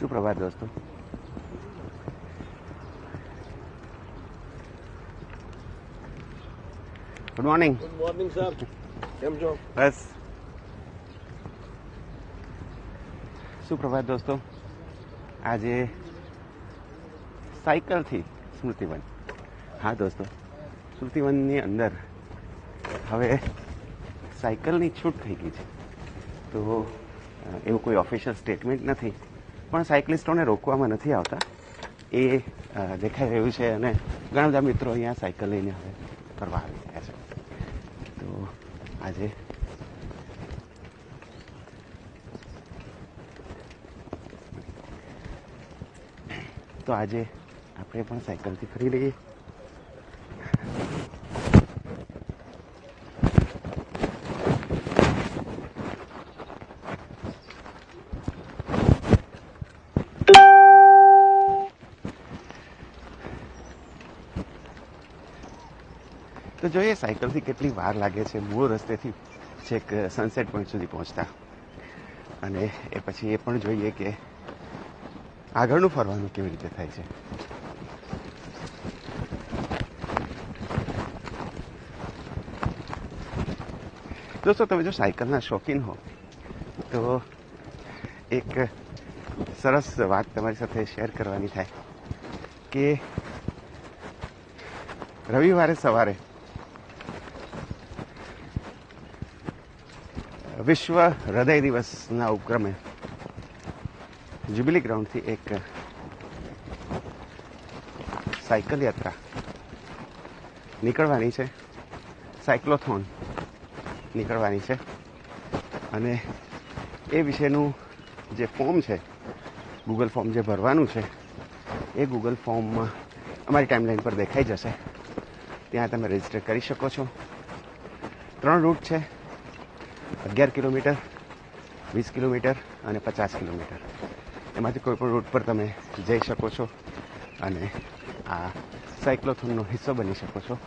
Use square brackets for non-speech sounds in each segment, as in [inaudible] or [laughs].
સુપ્રભાત દોસ્તો? Good morning good morning sir કેમ છો? બસ. સુપ્રભાત દોસ્તો? આજે સાયકલથી સ્મૃતિવન હા દોસ્તો સ્મૃતિવનની અંદર હવે સાયકલની છૂટ થઈ ગઈ છે. તો એવું કોઈ ઓફિશિયલ સ્ટેટમેન્ટ નથી. પણ સાયકલિસ્ટોને રોકવામાં નથી આવતા. એ દેખાઈ રહ્યું છે અને ઘણા બધા મિત્રો અહીંયા સાયકલ લઈને હવે ફરવા આવી રહ્યા છે. તો આજે તો આજે આપણે પણ સાયકલથી ફરી લઈએ. તો જોઈએ સાયકલથી કેટલી વાર લાગે છે, મૂળ રસ્તેથી છેક સનસેટ પોઈન્ટ સુધી પહોંચતા. અને એ પછી એ પણ જોઈએ કે આગળનું ફરવાનું કેવી રીતે થાય છે. દોસ્તો, તમે જો સાયકલના શોખીન હો, તો એક સરસ વાત તમારી સાથે શેર કરવાની થાય કે રવિવારે સવારે વિશ્વ હૃદય દિવસના ઉપક્રમે જ્યુબિલી ગ્રાઉન્ડથી એક સાયકલ યાત્રા નીકળવાની છે. સાયક્લોથોન નીકળવાની છે. અને એ વિશેનું જે ફોર્મ છે ગૂગલ ફોર્મ જે ભરવાનું છે, એ ગૂગલ ફોર્મમાં અમારી ટાઈમલાઈન પર દેખાઈ જશે. ત્યાં તમે રજિસ્ટર કરી શકો છો. ત્રણ રૂટ છે. અગિયાર કિલોમીટર, વીસ કિલોમીટર અને પચાસ કિલોમીટર. એમાંથી કોઈ પણ રૂટ પર તમે જઈ શકો છો અને આ સાયક્લોથોનનો હિસ્સો બની શકો છો.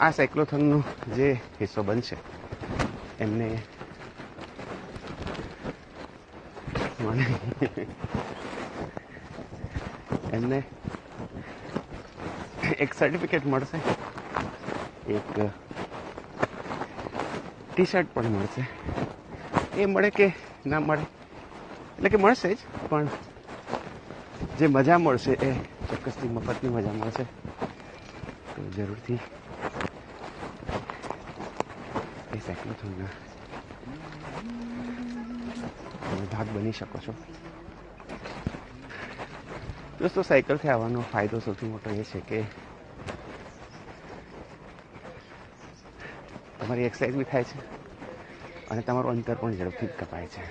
આ સાયક્લોથોનનો જે હિસ્સો બનશે, એમને મને એમને એક સર્ટિફિકેટ મળશે. એક ટી શર્ટ પણ મળશે. એ મળે કે ના મળે? એટલે કે મળશે જ, પણ જે મજા મળશે એ ચોક્કસથી મફતની મજા મળશે. તો જરૂરથી એ સાયક્લોથોનના તમે ભાગ બની શકો છો. દોસ્તો સાયકલથી આવવાનો ફાયદો સૌથી મોટો એ છે કે તમારી એક્સરસાઇઝ બી થાય છે અને તમારું અંતર પણ ઝડપથી કપાય છે.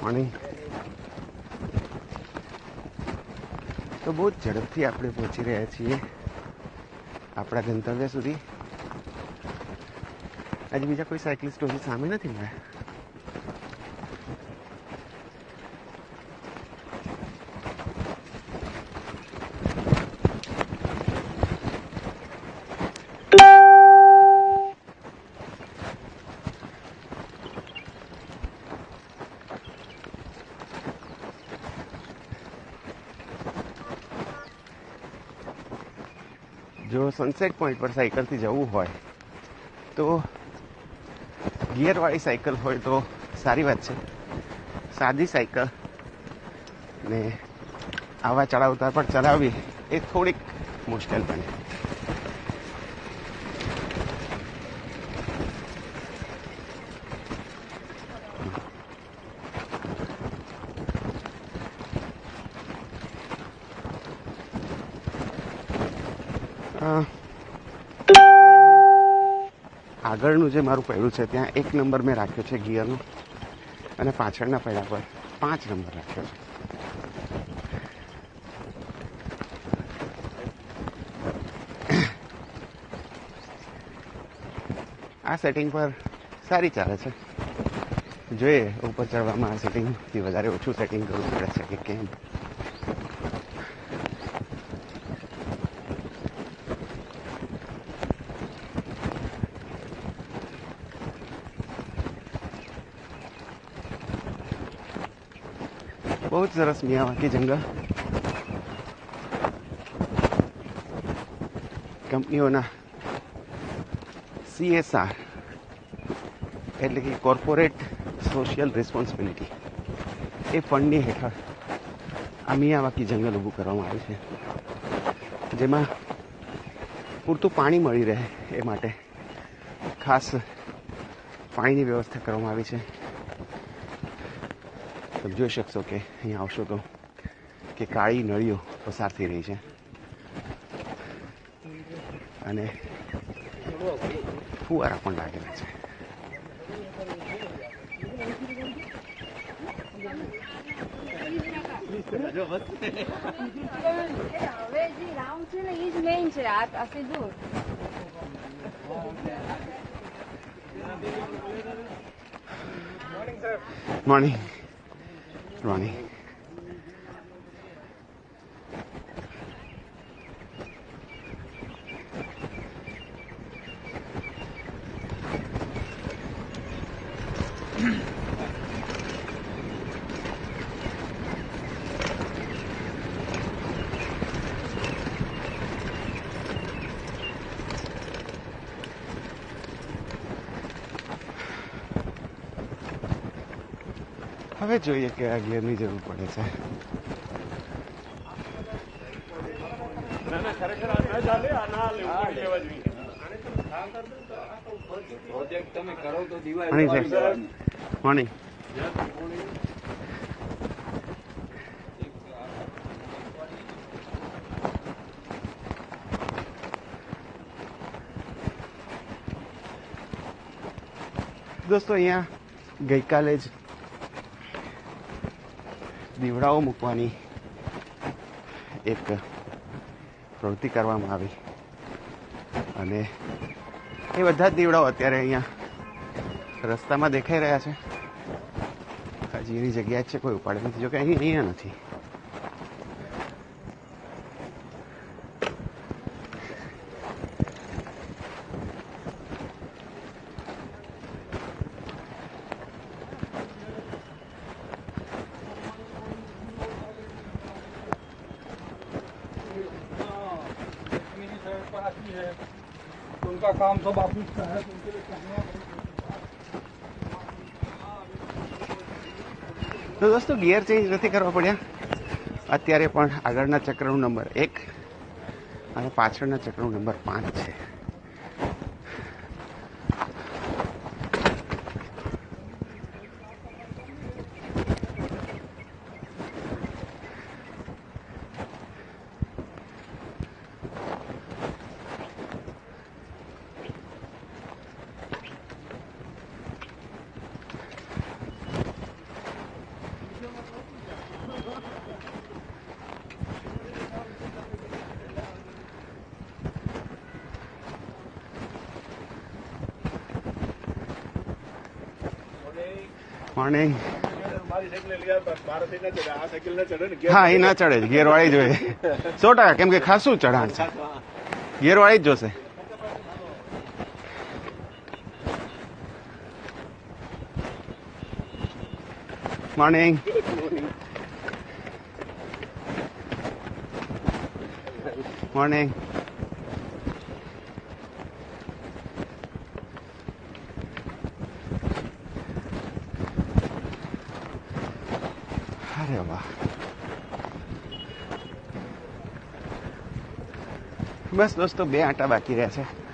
મોર્નિંગ તો બહુ ઝડપથી આપણે પહોંચી રહ્યા છીએ આપણા ગંતવ્ય સુધી. આજે બીજા કોઈ સાયકલિસ્ટો હજી સામે નથી મળ્યા જો સનસેટ પોઈન્ટ પર સાયકલથી જવું હોય તો ગિયરવાળી સાયકલ હોય તો સારી વાત છે. સાદી સાયકલ ને આવા ચડાવતા પણ ચલાવવી એ થોડીક મુશ્કેલ બને. આગળનું જે મારું પૈડું છે, ત્યાં એક નંબર મેં રાખ્યો છે ગિયરનો. અને પાછળના પૈડા પર પાંચ નંબર રાખ્યો છે. આ સેટિંગ પર સારી ચાલે છે. જોઈએ, ઉપર ચડવામાં આ સેટિંગથી વધારે ઓછું સેટિંગ કરવું પડે છે કે કેમ? બહુ જ સરસ મિયાવાકી જંગલ કંપનીઓના સીએસઆર એટલે કે કોર્પોરેટ સોશિયલ રિસ્પોન્સિબિલિટી એ ફંડની હેઠળ આ મિયાવાકી જંગલ ઊભું કરવામાં આવ્યું છે જેમાં પૂરતું પાણી મળી રહે એ માટે ખાસ પાણીની વ્યવસ્થા કરવામાં આવી છે તમે જોઈ શકશો કે અહીંયા આવશો તો કે કાળી નળીઓ પસાર થઈ રહી છે અને ફુવારા પણ લાગેલા છે મોર્નિંગ મોર્નિંગ હવે જોઈએ કે આ ગિયરની જરૂર પડે છે. દોસ્તો અહીંયા આ ના ચાલે આ ના લેવું લેવા જોઈએ પ્રોજેક્ટ તમે કરો તો દિવાળી મોર્નિંગ વાળી સાહેબ કરવાની. મોર્નિંગ દોસ્તો અહીંયા ગઈકાલે જ દીવડાઓ મૂકવાની એક પ્રવૃત્તિ કરવામાં આવી. અને એ બધા જ દીવડાઓ અત્યારે અહીંયા રસ્તામાં દેખાઈ રહ્યા છે. હજી એની જગ્યા જ છે, કોઈ ઉપાડે નથી. જોકે અહીં અહીંયા નથી. उनका काम सब ऑफिस का है तो उनके लिए कहना તો દોસ્તો ગિયર ચેન્જ નથી કરવા પડ્યા અત્યારે પણ આગળના ચક્રનો નંબર એક અને પાછળના ચક્રનો નંબર પાંચ ને હા એ ના ચડે જ. જોઈએ [laughs] સો ટકા કેમ કે ખાસું ચઢાણ છે. ગેરવાળી જ જોશે. મોર્નિંગ મોર્નિંગ બસ દોસ્તો બે આંટા બાકી રહ્યા છે.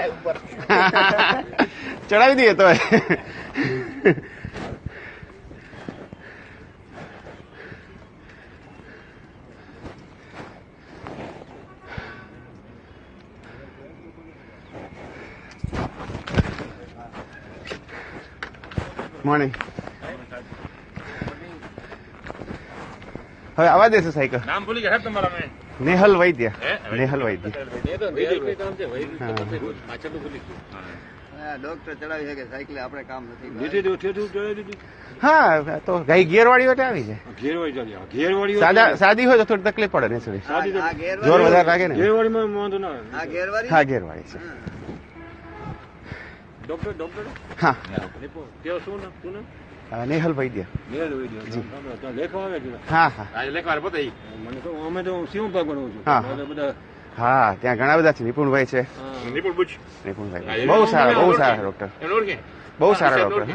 જાય ઉપર. [laughs] ચડાવી દઈએ તો. મોર્નિંગ હવે આવા દેશે સાયકલ. નામ ભૂલી ગયા તમારા મેં. નેહલ વૈદ્ય? નેહલ વૈદ્ય. ડોક્ટર ચડાવી શકે સાયકલ આપણે કામ નથી. હા તો ગાઈ ગેરવાળી વાળી આવી છે. સાદા હોય તો થોડી તકલીફ પડે ને થોડી. ગેરવાળી- જોર વધારે લાગે ને. ઘેરવાળીમાં વાંધો ના આવે. આ ગેરવાળી હા ગિયર વાળી છે ડોક્ટર ડોક્ટર હા. કેવો શું નામ? શું નામ? નેહલ વૈદ્ય. હા હા લેખવા પોતે મને તો અમે તો શિવ ભાગ ભણું છું. હા. બધા હા ત્યાં ઘણા બધા છે નિપુણભાઈ છે. નિપુણભાઈ. બહુ સારા બહુ સારા ડોક્ટર બહુ સારા ડોક્ટર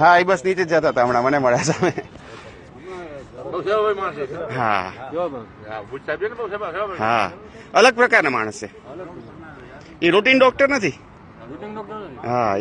હા એ બસ નીચે જ જતા હતા હમણાં મને મળ્યા સામે બહુ સેવા હોય માણસ છે. હા. અલગ પ્રકારના માણસ છે. એ રૂટીન ડોક્ટર રૂટીન ડોક્ટર નથી. હા